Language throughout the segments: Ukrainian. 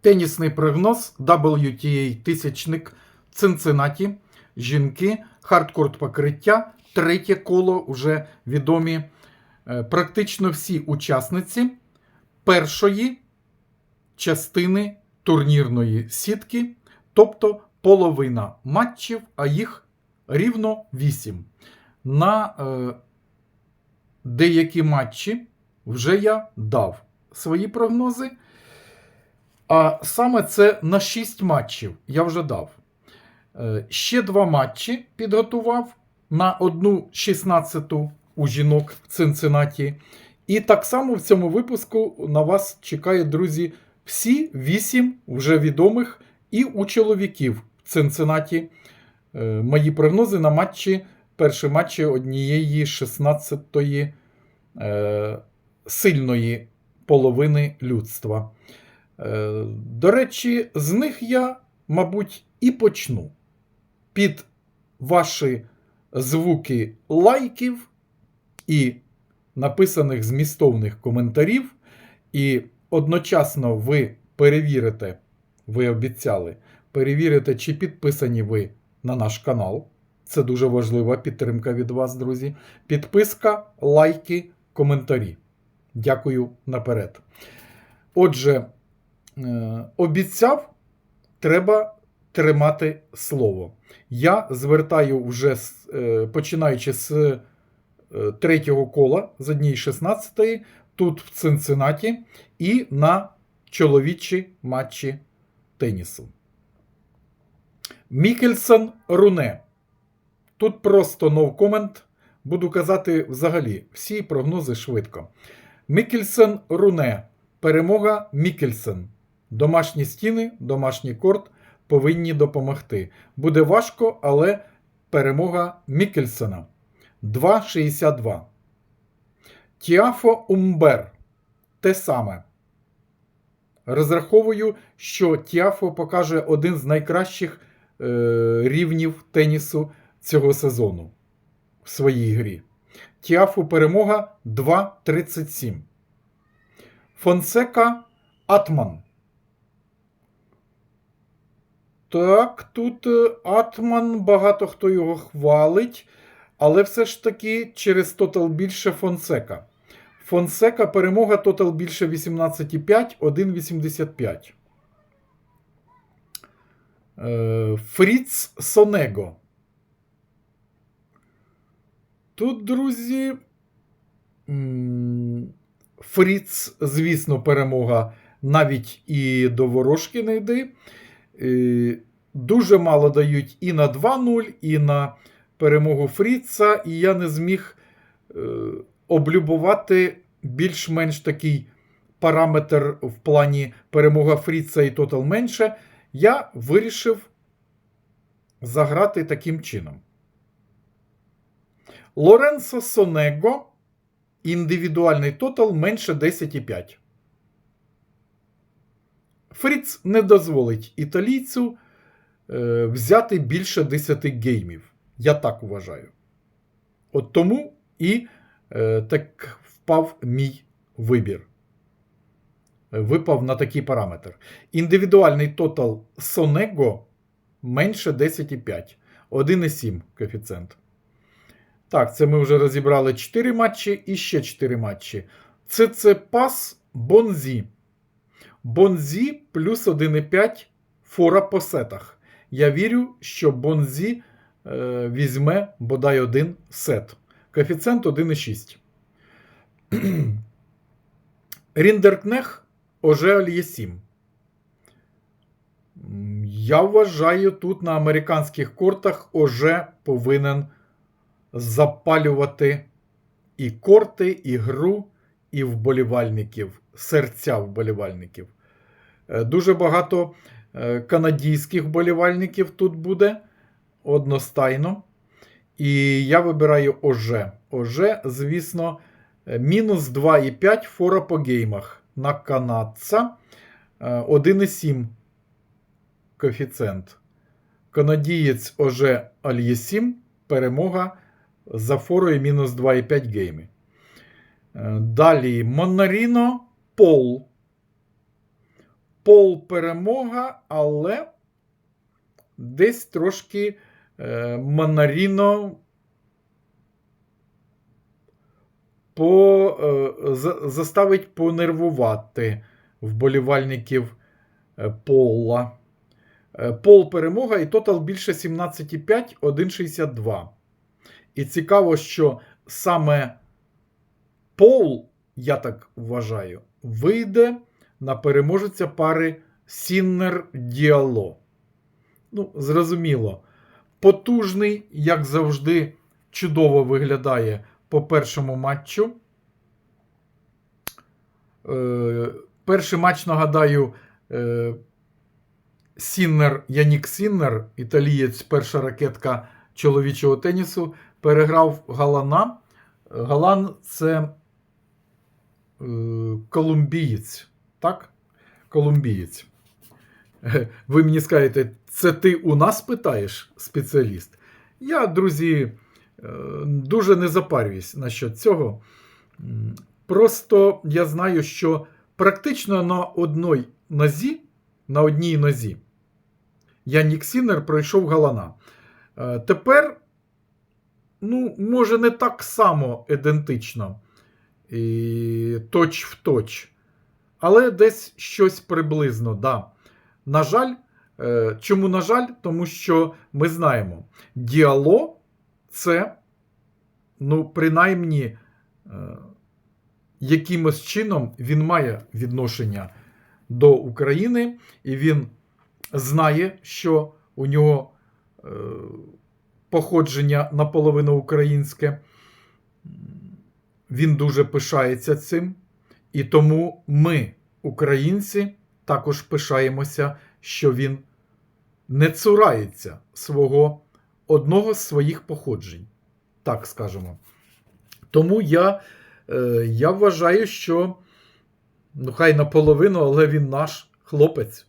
Тенісний прогноз WTA тисячник Цинциннаті. Жінки, хардкорт покриття, третє коло вже відомі е, практично всі учасниці першої частини турнірної сітки, тобто половина матчів, а їх рівно 8. На е, деякі матчі вже я дав свої прогнози. А саме це на 6 матчів я вже дав. Е, Ще два матчі підготував на одну 16-ту у жінок в Цинциннаті. І так само в цьому випуску на вас чекає, друзі, всі 8 вже відомих і у чоловіків в Цинциннаті. Е, Мої прогнози на матчі, перші матчі однієї 16-ї е, сильної половини людства. Е, До речі, з них я, мабуть, і почну. Під ваші звуки лайків і написаних змістовних коментарів, і одночасно ви перевірите, ви обіцяли, перевірите, чи підписані ви на наш канал. Це дуже важлива підтримка від вас, друзі. Підписка, лайки, коментарі. Дякую наперед. Отже, обіцяв, треба тримати слово. Я звертаю вже е, починаючи з е, третього кола з однієї 16 тут в Цинциннаті і на чоловічі матчі тенісу. Мікельсон Руне. Тут просто no comment. Буду казати взагалі всі прогнози швидко. Мікельсен Руне. Перемога Мікельсен. Домашні стіни, домашній корт повинні допомогти. Буде важко, але перемога Мікельсена. 2,62. Тіафо Умбер. Те саме. Розраховую, що Тіафо покаже один з найкращих е, рівнів тенісу цього сезону в своїй грі. Тіафу перемога 2,37. Фонсека Атман. Так, тут е, Атман, багато хто його хвалить, але все ж таки через тотал більше Фонсека. Фонсека перемога тотал більше 18,5, 1,85. Е, Фріц Сонего. Тут, друзі, Фріц, звісно, перемога навіть і до ворожки не йде. Е, Дуже мало дають і на 2-0, і на перемогу Фріца, і я не зміг е, облюбувати більш-менш такий параметр в плані перемога Фріца і тотал менше. Я вирішив заграти таким чином. Лоренцо Сонего. Індивідуальний тотал менше 10,5. Фріц не дозволить італійцю е, взяти більше 10 геймів. Я так вважаю. От тому і е, так впав мій вибір. Випав на такий параметр. Індивідуальний тотал Сонего менше 10,5. 1,7 коефіцієнт. Так, це ми вже розібрали 4 матчі і ще 4 матчі. Це це пас Бонзі. Бонзі плюс 1,5 фора по сетах. Я вірю, що Бонзі е, візьме бодай один сет. Коефіцієнт 1,6. Ріндеркнех Оже Є 7. Я вважаю, тут на американських кортах Оже повинен запалювати і корти, і гру, і вболівальників, серця вболівальників. Е, Дуже багато е, канадійських вболівальників тут буде одностайно. І я вибираю ОЖЕ. ОЖЕ, звісно, е, мінус 2,5 фора по геймах на канадця. Е, 1,7 коефіцієнт. Канадієць ОЖЕ Альєсім. Перемога за форою мінус 2,5 гейми. Далі Монаріно Пол. Пол перемога, але десь трошки е, Монаріно по, е, за- заставить понервувати вболівальників е, Пола. Е, Пол перемога і тотал більше 17,5, 1,62. І цікаво, що саме Пол, я так вважаю, вийде на переможеця пари Сіннер Діало. Ну, зрозуміло, потужний, як завжди, чудово виглядає по першому матчу. Е, перший матч, нагадаю, е, Сіннер, Янік Сіннер, італієць, перша ракетка чоловічого тенісу, переграв Галана. Галан це колумбієць. Так? Колумбієць. Е, Ви мені скажете, це ти у нас питаєш, спеціаліст? Я, друзі, е, дуже не запарююсь насчет цього. Просто я знаю, що практично на одній нозі, на одній нозі, Янік Сінер пройшов Галана. Е, Тепер, ну, може, не так само ідентично і точ в точ, але десь щось приблизно, да. На жаль, е, чому на жаль? Тому що ми знаємо, діало це, ну, принаймні, е, якимось чином він має відношення до України, і він знає, що у нього е, походження наполовину українське. Він дуже пишається цим. І тому ми, українці, також пишаємося, що він не цурається свого одного з своїх походжень. Так скажемо. Тому я, е, я вважаю, що ну, хай наполовину, але він наш хлопець.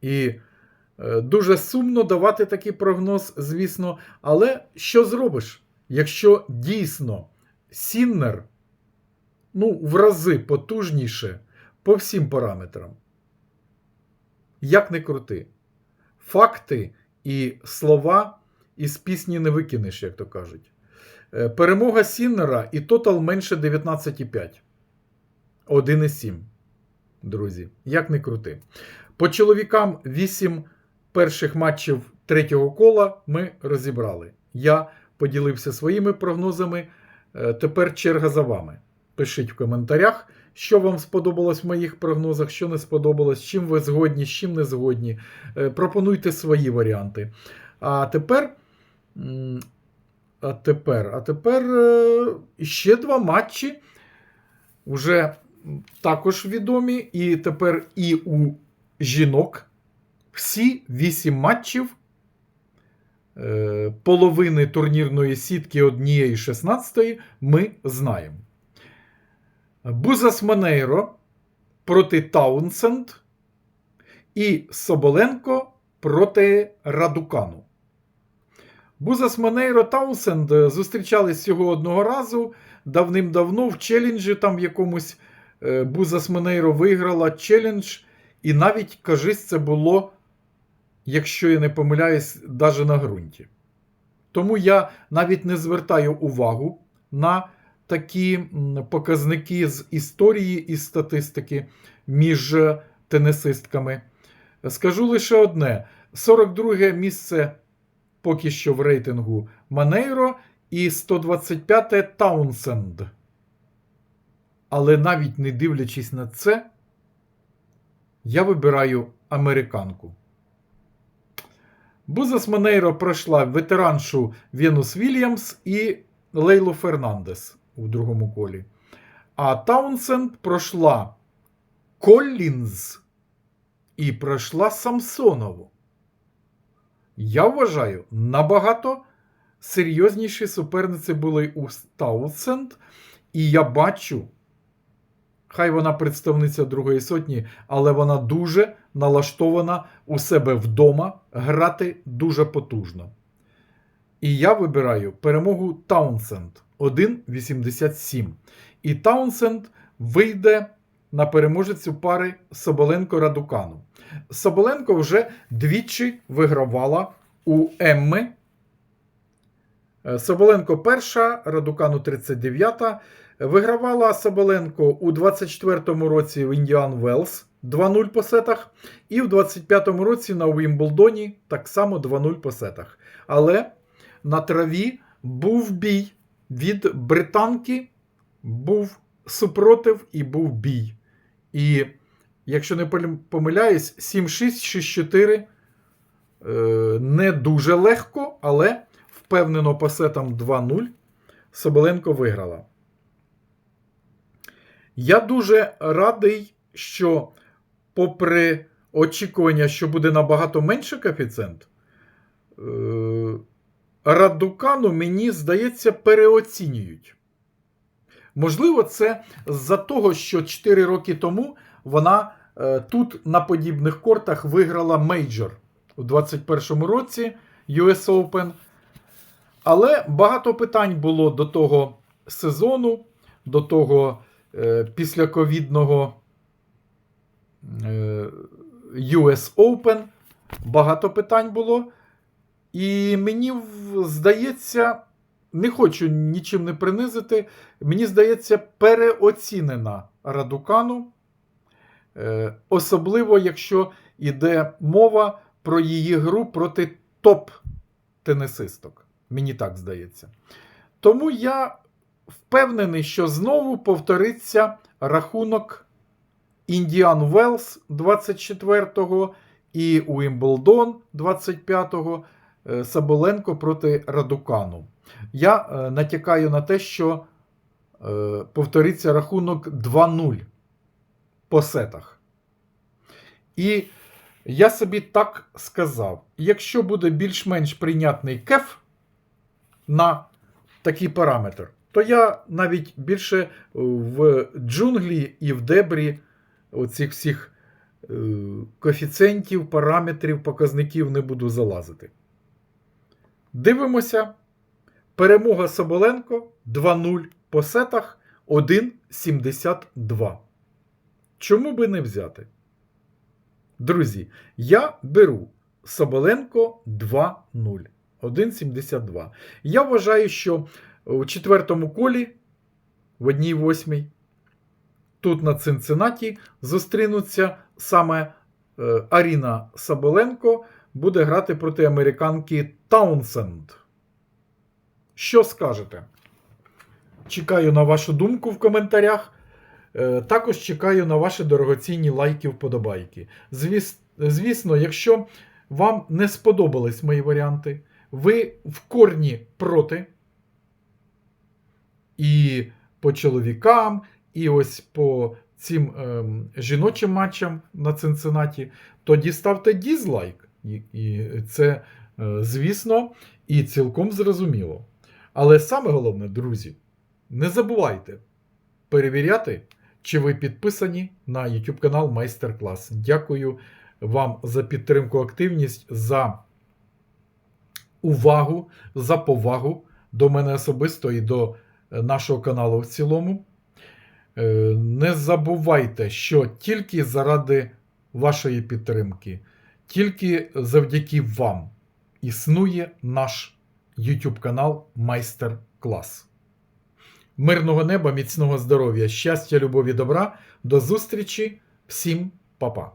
І е, дуже сумно давати такий прогноз, звісно. Але що зробиш, якщо дійсно Сіннер ну, в рази потужніше по всім параметрам? Як не крути. Факти і слова із пісні не викинеш, як то кажуть. Е, Перемога Сіннера і тотал менше 19,5. 1,7. Друзі, як не крути. По чоловікам 8 перших матчів третього кола ми розібрали. Я поділився своїми прогнозами. Е, Тепер черга за вами. Пишіть в коментарях, що вам сподобалось в моїх прогнозах, що не сподобалось, з чим ви згодні, з чим не згодні. Е, Пропонуйте свої варіанти. А тепер. А тепер, а тепер е, ще два матчі. Уже також відомі. І тепер і у жінок всі вісім матчів половини турнірної сітки однієї 16 ми знаємо. Бузас Монейро проти Таунсенд і Соболенко проти Радукану. Бузас Монейро Таунсенд е, зустрічались всього одного разу давним-давно в челенджі, там в якомусь е, Бузас Монейро виграла челендж, і навіть, кажись, це було, якщо я не помиляюсь, навіть на ґрунті. Тому я навіть не звертаю увагу на такі показники з історії і статистики між тенісистками. Скажу лише одне: 42 місце поки що в рейтингу Манейро і 125 Таунсенд. Але навіть не дивлячись на це, я вибираю американку. Бузас Монейро пройшла ветераншу Венус Вільямс і Лейлу Фернандес у другому колі. А Таунсенд пройшла Коллінз і пройшла Самсонову. Я вважаю, набагато серйозніші суперниці були у Таунсенд, і я бачу, хай вона представниця другої сотні, але вона дуже налаштована у себе вдома грати дуже потужно. І я вибираю перемогу Таунсенд 1,87. І Таунсенд вийде на переможецю пари Соболенко Радукану. Соболенко вже двічі вигравала у Емми. Е, Соболенко перша, Радукану 39. Вигравала Соболенко у 24-му році в Індіан Велс 2-0 по сетах. І в 25-му році на Уімблдоні так само 2-0 по сетах. Але на траві був бій від британки, був супротив і був бій. І, якщо не помиляюсь, 7-6, 6-4 е, не дуже легко, але впевнено по сетам 2-0 Соболенко виграла. Я дуже радий, що, попри очікування, що буде набагато менший коефіцієнт, е, Радукану, мені здається, переоцінюють. Можливо, це з-за того, що 4 роки тому вона е, тут на подібних кортах виграла мейджор у 21-му році US Open. Але багато питань було до того сезону, до того е, післяковідного е, US Open. Багато питань було. І мені здається, не хочу нічим не принизити. Мені здається, переоцінена Радукану. Е, Особливо, якщо йде мова про її гру проти топ-тенісисток. Мені так здається. Тому я впевнений, що знову повториться рахунок Індіан Велс 24-го і Уімблдон 25-го е, Саболенко проти Радукану. Я е, натякаю на те, що е, повториться рахунок 2-0 по сетах. І я собі так сказав: якщо буде більш-менш прийнятний кеф на такий параметр, то я навіть більше в джунглі і в дебрі оцих всіх е, коефіцієнтів, параметрів, показників не буду залазити. Дивимося. Перемога Соболенко 2-0 по сетах 1,72. Чому би не взяти? Друзі, я беру Соболенко 2-0. 1,72. Я вважаю, що у четвертому колі, в одній восьмій, тут на Цинциннаті зустрінуться саме е, Аріна Соболенко буде грати проти американки Таунсенд. Що скажете? Чекаю на вашу думку в коментарях. Е, Також чекаю на ваші дорогоцінні лайки, вподобайки. Звіс- Звісно, якщо вам не сподобались мої варіанти, ви в корні проти. І по чоловікам, і ось по цим ем, жіночим матчам на Цинциннаті, тоді ставте дізлайк. І це, е, звісно, і цілком зрозуміло. Але саме головне, друзі, не забувайте перевіряти, чи ви підписані на YouTube канал Майстер Клас. Дякую вам за підтримку, активність, за увагу, за повагу до мене особисто і до е, нашого каналу в цілому. Е, Не забувайте, що тільки заради вашої підтримки, тільки завдяки вам існує наш YouTube канал Майстер Клас. Мирного неба, міцного здоров'я, щастя, любові, добра. До зустрічі. Всім па-па.